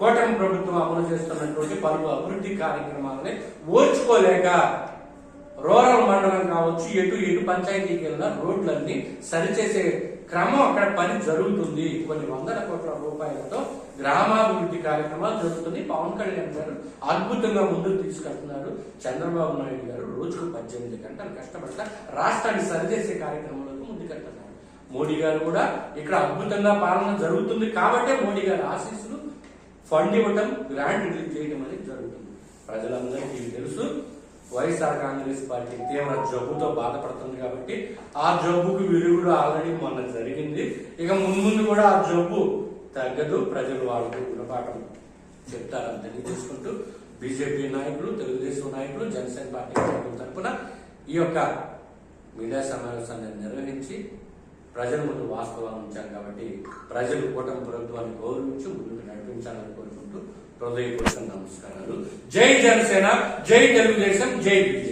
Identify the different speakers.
Speaker 1: కూటమి ప్రభుత్వం అమలు చేస్తున్నటువంటి పలు అభివృద్ధి కార్యక్రమాలని ఓర్చుకోలేక రూరల్ మండలం కావచ్చు ఎటు ఎటు పంచాయతీకి వెళ్ళిన రోడ్లన్నీ సరిచేసే క్రమం అక్కడ పని జరుగుతుంది. కొన్ని వందల కోట్ల రూపాయలతో గ్రామాభివృద్ధి కార్యక్రమాలు జరుగుతుంది పవన్ కళ్యాణ్ గారు అద్భుతంగా ముందుకు తీసుకెళ్తున్నారు. చంద్రబాబు నాయుడు గారు రోజుకు పద్దెనిమిది గంటలు కష్టపడతా రాష్ట్రాన్ని సరిచేసే కార్యక్రమంలోకి ముందుకెళ్తున్నారు. మోడీ గారు కూడా ఇక్కడ అద్భుతంగా పాలన జరుగుతుంది కాబట్టే మోడీ గారి ఆశీస్సులు ఫండ్ ఇవ్వటం గ్రాంట్ రిలీజ్ చేయడం అనేది జరుగుతుంది. ప్రజలందరికీ తెలుసు. వైఎస్ఆర్ కాంగ్రెస్ పార్టీ తీవ్ర జబ్బుతో బాధపడుతుంది కాబట్టి ఆ జబ్బుకు విరుగుడు ఆల్రెడీ మొన్న జరిగింది. ఇక ముందు కూడా ఆ జబ్బు తగ్గదు. ప్రజలు వాళ్ళకి గుణపాఠం చెప్తారని తెలియజేసుకుంటూ బీజేపీ నాయకులు తెలుగుదేశం నాయకులు జనసేన పార్టీ నాయకుల తరఫున ఈ యొక్క మీడియా సమావేశాన్ని నిర్వహించి ప్రజల ముందు వాస్తవాలు ఉంచారు కాబట్టి ప్రజలు కూటమి ప్రభుత్వాన్ని గౌరవించి ముందుకు నడిపించాలని హృదయపూర్వక నమస్కారాలు. జై జనసేన జై తెలుగుదేశం జై బీజేపీ.